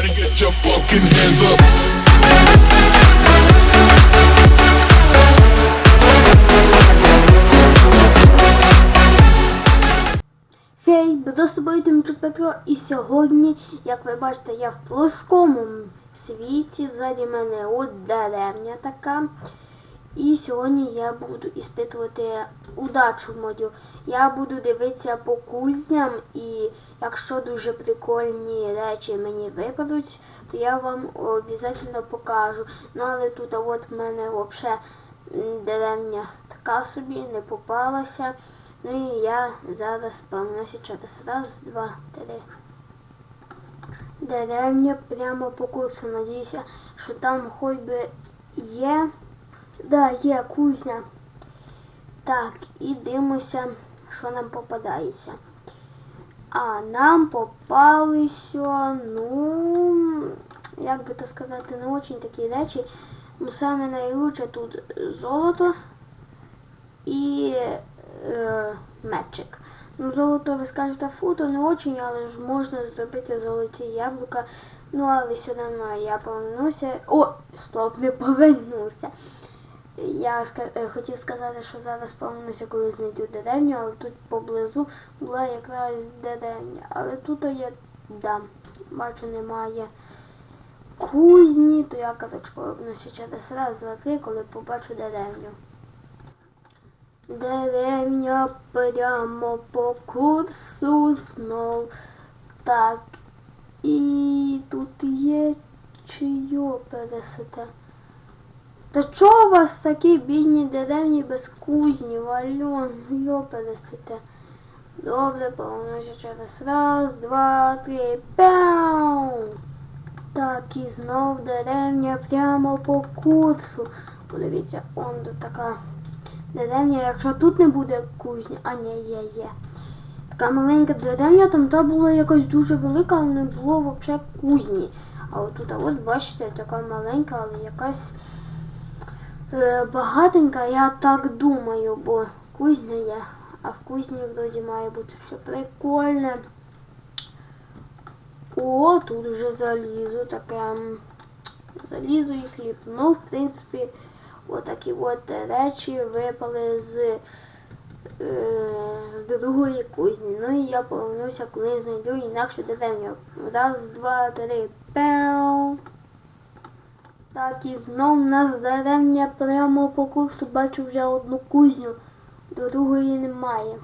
Everybody get your fucking hands up. Хей, буду з тобою Тимчук Петро, і сьогодні, як ви бачите, я в плоскому світі, взаді мене от деревня така. І сьогодні я буду іспитувати удачу мою. Я буду дивитися по кузням, і якщо дуже прикольні речі мені випадуть, то я вам обов'язково покажу. Ну але тут от в мене взагалі деревня така собі не попалася. Ну і я зараз помнуся через раз, два, три. Деревня прямо по курсу. Надіюся, що там хоч би є. Да, є кузня. Так, і дивимося, що нам попадається. А нам попалися, ну, як би то сказати, не очень такі речі. Ну, саме найлучше тут золото і е, мечик. Ну, золото, ви скажете, фу, то не очень, але ж можна зробити золоті яблука. Ну, але все одно я повернуся. О, стоп, не повернувся. Я е, хотів сказати, що зараз повернуся, коли знайду деревню, але тут поблизу була якраз деревня. Але тут я, да, бачу, немає кузні, то я коротше повернуся через раз, два, три, коли побачу деревню. Деревня прямо по курсу знов. Так. І тут є чийо пересете. Та чого у вас такі бідні деревні без кузні, вальон, йопересите? Добре, повернуся через раз, два, три, пяу. Так, і знов деревня прямо по курсу. Подивіться, он тут така деревня, якщо тут не буде кузні, а ні, є, є. Така маленька деревня, там та була якась дуже велика, але не було взагалі кузні. А от тут, а от бачите, така маленька, але якась багатенька, я так думаю, бо кузня є. А в кузні вроді має бути все прикольне. О, тут вже залізо таке. м, Залізо і хліб. Ну, в принципі, отакі от речі випали з, е, з другої кузні. Ну і я повернуся, коли знайду інакшу деревню. Раз, два, три, пяу. Так, і знов нас деревня прямо по курсу. Бачу вже одну кузню, другої немає.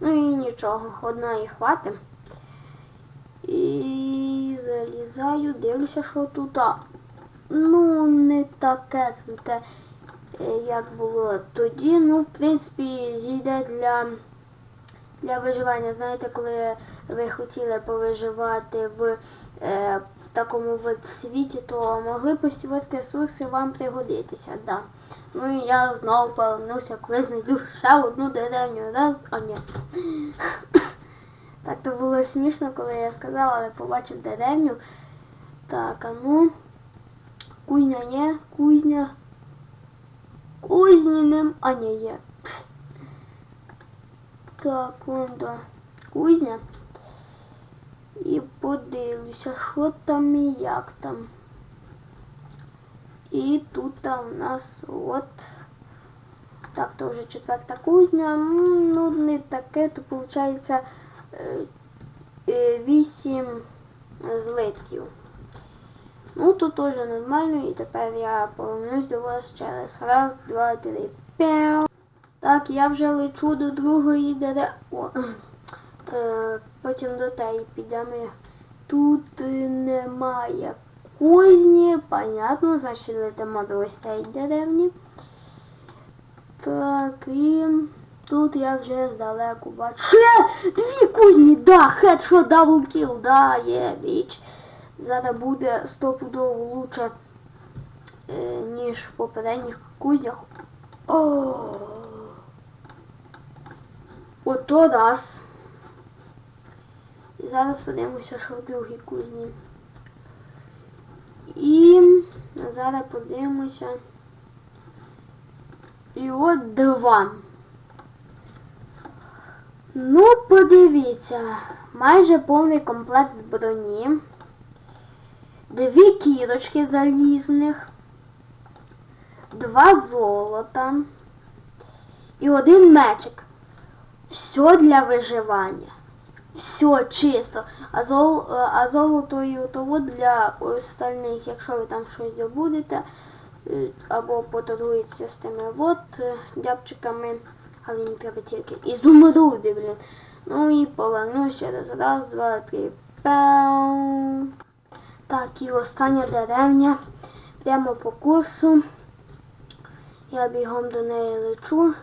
Ну і нічого, одної хватить. І залізаю, дивлюся, що тут. Ну, не таке круте, е, як було тоді. Ну, в принципі, зійде для, для виживання. Знаєте, коли ви хотіли повиживати в е, такому от світі, то могли постійувати ресурси вам пригодитися. Да. Ну і я знову повернувся, коли знайду ще одну деревню. Раз, а ні. Так то було смішно, коли я сказала, але побачив деревню. Так, а ну. Кузня є, кузня. Кузні нем. А ні, є. Пс. Так, вон да. Кузня. І подивлюся, що там і як там. І тут у нас от. Так, то вже четверта кузня. Ну, не таке, то виходить вісім злитків. Ну, тут теж нормально, і тепер я повернусь до вас через раз, два, три, п'ять. Так, я вже лечу до другої дерева. Потім до теї підемо. Тут е, немає кузні, понятно, значить летимо до ось деревні. Так, і тут я вже здалеку бачу. Ще дві кузні, да, хедшот, даблкіл, да, є, біч. Зараз буде стопудово лучше, е, ніж в попередніх кузнях. О! Ото раз. І зараз подивимося, що в другій кузні. І зараз подивимося. І от два. Ну, подивіться, майже повний комплект броні. дві кірочки залізних, два золота і один мечик. Все для виживання. Все чисто. А, зол, а золото і того для остальних, якщо ви там щось добудете, е, або поторгуєтеся з тими от е, дябчиками, але їм треба тільки ізумруди, блін. Ну і повернусь через раз, два, три. Пау. Так, і остання деревня. Прямо по курсу. Я бігом до неї лечу.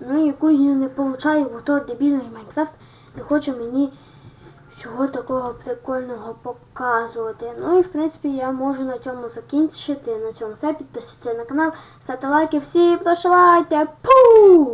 Ну і кузню не получаю, бо то дебільний Майнкрафт не хоче мені всього такого прикольного показувати. Ну і в принципі я можу на цьому закінчити. На цьому все. Підписуйтесь на канал, ставте лайки, всі прошивайте. Пу!